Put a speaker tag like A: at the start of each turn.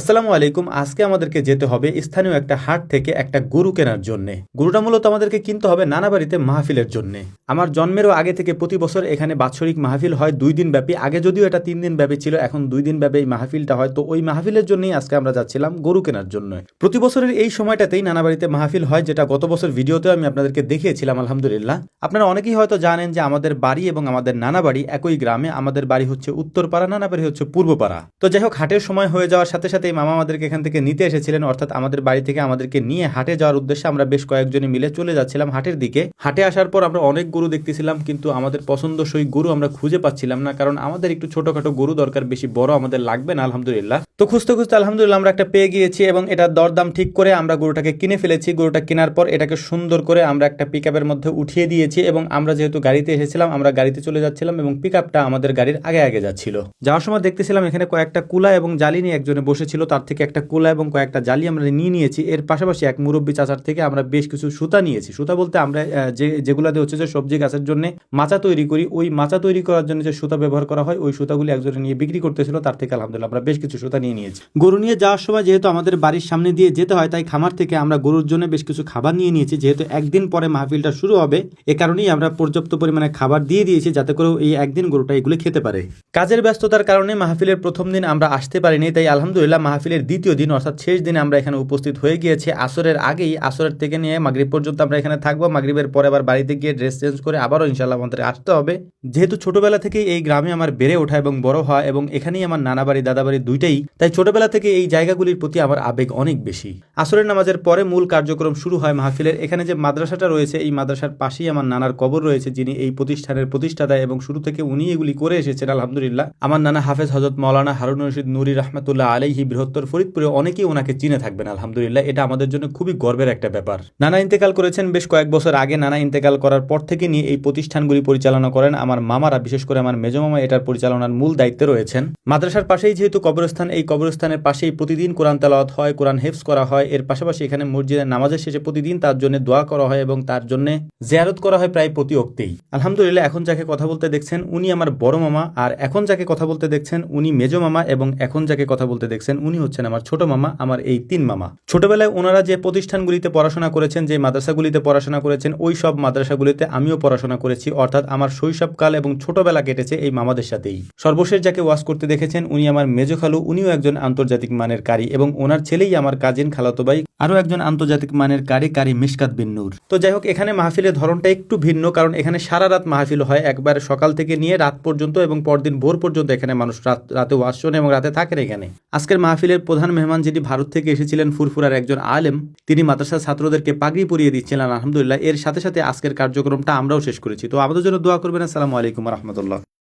A: আসসালামু আলাইকুম। আজকে আমাদেরকে যেতে হবে স্থানীয় একটা হাট থেকে একটা গরু কেনার জন্য। গরুটা মূলত আমাদেরকে কিনতে হবে নানা বাড়িতে মাহফিলের জন্য। আমার জন্মেরও আগে থেকে প্রতি বছর এখানে বাৎসরিক মাহফিল হয় দুই দিন ব্যাপী। আগে যদিও এটা তিন দিন ব্যাপী ছিল, এখন দুই দিন ব্যাপী এই মাহফিলটা হয়। তো ওই মাহফিলের জন্যই আজকে আমরা যাচ্ছিলাম গরু কেনার জন্য। প্রতি বছরের এই সময়টাতেই নানা বাড়িতে মাহফিল হয়, যেটা গত বছর ভিডিওতে আমি আপনাদেরকে দেখিয়েছিলাম, আলহামদুলিল্লাহ। আপনারা অনেকেই হয়তো জানেন যে আমাদের বাড়ি এবং আমাদের নানা বাড়ি একই গ্রামে। আমাদের বাড়ি হচ্ছে উত্তরপাড়া, নানা বাড়ি হচ্ছে পূর্বপাড়া। তো যাই হোক, হাটের সময় হয়ে যাওয়ার সাথে সাথে এই মামা আমাদেরকে এখান থেকে নিতে এসেছিলেন, অর্থাৎ আমাদের বাড়ি থেকে আমাদেরকে নিয়ে হাটে যাওয়ার উদ্দেশ্যে আমরা বেশ কয়েকজনে মিলে চলে যাচ্ছিলাম হাটের দিকে। হাটে আসার পর আমরা অনেক গরু দেখতেছিলাম, কিন্তু আমাদের পছন্দসই গরু আমরা খুঁজে পাচ্ছিলাম না, কারণ আমাদের একটু ছোটখাটো গরু দরকার, বেশি বড় আমাদের লাগবে না, আলহামদুলিল্লাহ। তো খুঁজতে খুঁজতে আলহামদুলিল্লাহ আমরা একটা পেয়ে গিয়েছি এবং এটার দরদাম ঠিক করে আমরা গরুটাকে কিনে ফেলেছি। গরুটা কেনার পর এটাকে সুন্দর করে আমরা একটা পিক মধ্যে উঠিয়ে দিয়েছি এবং আমরা যেহেতু গাড়িতে এসেছিলাম, আমরা গাড়িতে চলে যাচ্ছিলাম এবং পিক আমাদের গাড়ির আগে আগে যাচ্ছিল। যাওয়ার সময় দেখতেছিলাম এখানে কয়েকটা কুলা এবং জালি নিয়ে একজনে বসেছিল। তার থেকে একটা কোলা এবং কয়েকটা জালি আমরা নিয়ে নিয়েছি। এর পাশাপাশি এক মুরব্বী চাচার থেকে আমরা বেশ কিছু সুতা নিয়েছি। সুতা বলতে আমরা যে যেগুলাতে হচ্ছে যে সবজি গাছের জন্য মাচা তৈরি করি, ওই মাচা তৈরি করার জন্য যে সুতা ব্যবহার করা হয়, ওই সুতাগুলি একজনে নিয়ে বিক্রি করতেছিল। তার থেকে আলহামদুলিল্লাহ আমরা বেশ কিছু সুতা নিয়ে নিয়েছি। গরু নিয়ে যাওয়ার সময় যেহেতু আমাদের বাড়ির সামনে দিয়ে যেতে হয়, তাই খামার থেকে আমরা গরুর জন্য বেশ কিছু খাবার নিয়ে নিয়েছি। যেহেতু একদিন পরে মাহফিলটা শুরু হবে, এ কারণেই আমরা পর্যাপ্ত পরিমাণে খাবার দিয়ে দিয়েছি, যাতে করে এই একদিন গরুটা এগুলো খেতে পারে। কাজের ব্যস্ততার কারণে মাহফিলের প্রথম দিন আমরা আসতে পারিনি, তাই আলহামদুলিল্লাহ মাহফিলের দ্বিতীয় দিন, অর্থাৎ শেষ দিনে আমরা এখানে উপস্থিত হয়ে গিয়েছি। আসরের আগেই, আসরের থেকে নিয়ে মাগরিব পর্যন্ত আমরা এখানে থাকব। মাগরিবের পরে আবার বাড়িতে গিয়ে ড্রেস চেঞ্জ করে আবারও ইনশাল্লাহ আমাদের আসতে হবে। যেহেতু ছোটবেলা থেকেই এই গ্রামে আমার বেড়ে ওঠা এবং বড় হওয়া এবং এখানেই আমার নানা বাড়ি দাদা বাড়ি দুইটাই, তাই ছোটবেলা থেকে এই জায়গাগুলির প্রতি আমার আবেগ অনেক বেশি। আসরের নামাজের পরে মূল কার্যক্রম শুরু হয় মাহফিলের। এখানে যে মাদ্রাসাটা রয়েছে, এই মাদ্রাসার পাশেই আমার নানার কবর রয়েছে, যিনি এই প্রতিষ্ঠানের প্রতিষ্ঠাতা এবং শুরু থেকে উনি এগুলি করে এসেছেন, আলহামদুলিল্লাহ। আমার নানা হাফেজ হজরত মৌলানা হারুন রশিদ নুরি রহমতুল্লাহ আলাইহি বৃহত্তর ফরিদপুরে অনেকেই ওনাকে চিনে থাকবেন, আলহামদুলিল্লাহ। এটা আমাদের জন্য খুবই গর্বের একটা ব্যাপার। নানা ইন্তেকাল করেছেন, বেশ কয়েক বছর আগে নানা ইন্তেকাল করার পর থেকে নিয়ে এই প্রতিষ্ঠানগুলি পরিচালনা করেন। আমার মামারা, বিশেষ করে আমার মেজ মামা, এটার পরিচালনার মূল দায়িত্বে রয়েছেন। মাদ্রাসার পাশেই যেহেতু কবরস্থান, এই কবরস্থানের পাশেই প্রতিদিন কোরআন তেলাওয়াত হয়, কোরআন হেফস করা হয়। এর পাশাপাশি এখানে মসজিদের নামাজের শেষে প্রতিদিন তার জন্য দোয়া করা হয় এবং তার জন্য জেয়ারত করা হয় প্রায় প্রতি অক্তেই। আলহামদুলিল্লাহ, এখন যাকে কথা বলতে দেখছেন উনি আমার বড় মামা, আর এখন যাকে কথা বলতে দেখছেন উনি মেজ মামা এবং এখন যাকে কথা বলতে দেখছেন উনি হচ্ছেন আমার ছোট মামা, আমার এই তিন মামা। ছোটবেলায় ওনারা যে প্রতিষ্ঠানগুলিতে পড়াশোনা করেছেন, যে মাদ্রাসাগুলিতে পড়াশোনা করেছেন, ওই সব মাদ্রাসাগুলিতে আমিও পড়াশোনা করেছি, অর্থাৎ আমার শৈশবকাল এবং ছোটবেলা কেটেছে এই মামাদের সাথেই। সর্বশেষ যাকে ওয়াশ করতে দেখেছেন, উনি আমার মেজ খালু, উনিও একজন আন্তর্জাতিক মানের কারি এবং ওনার ছেলেই আমার কাজিন খালাতো ভাই, আরও একজন আন্তর্জাতিক মানের কারি কারি মিশকাত বিন নূর। তো যাই হোক, এখানে মাহফিলের ধরনটা একটু ভিন্ন, কারণ এখানে সারা রাত মাহফিল হয়, একবার সকাল থেকে নিয়ে রাত পর্যন্ত এবং পরদিন ভোর পর্যন্ত এখানে মানুষ রাত, রাতে ওয়াজ শোনে এবং রাতে থাকেন এখানে। আজকের মাহফিলের প্রধান মেহমান যিনি ভারত থেকে এসেছিলেন ফুরফুরার একজন আলেম, তিনি মাদ্রাসার ছাত্রদেরকে পাগড়ি পরিয়ে দিচ্ছিলেন, আলহামদুলিল্লাহ। এর সাথে সাথে আজকের কার্যক্রমটা আমরাও শেষ করেছি। তো আমাদের জন্য দোয়া করবেন। আসসালামু আলাইকুম রহমতুল্লাহ।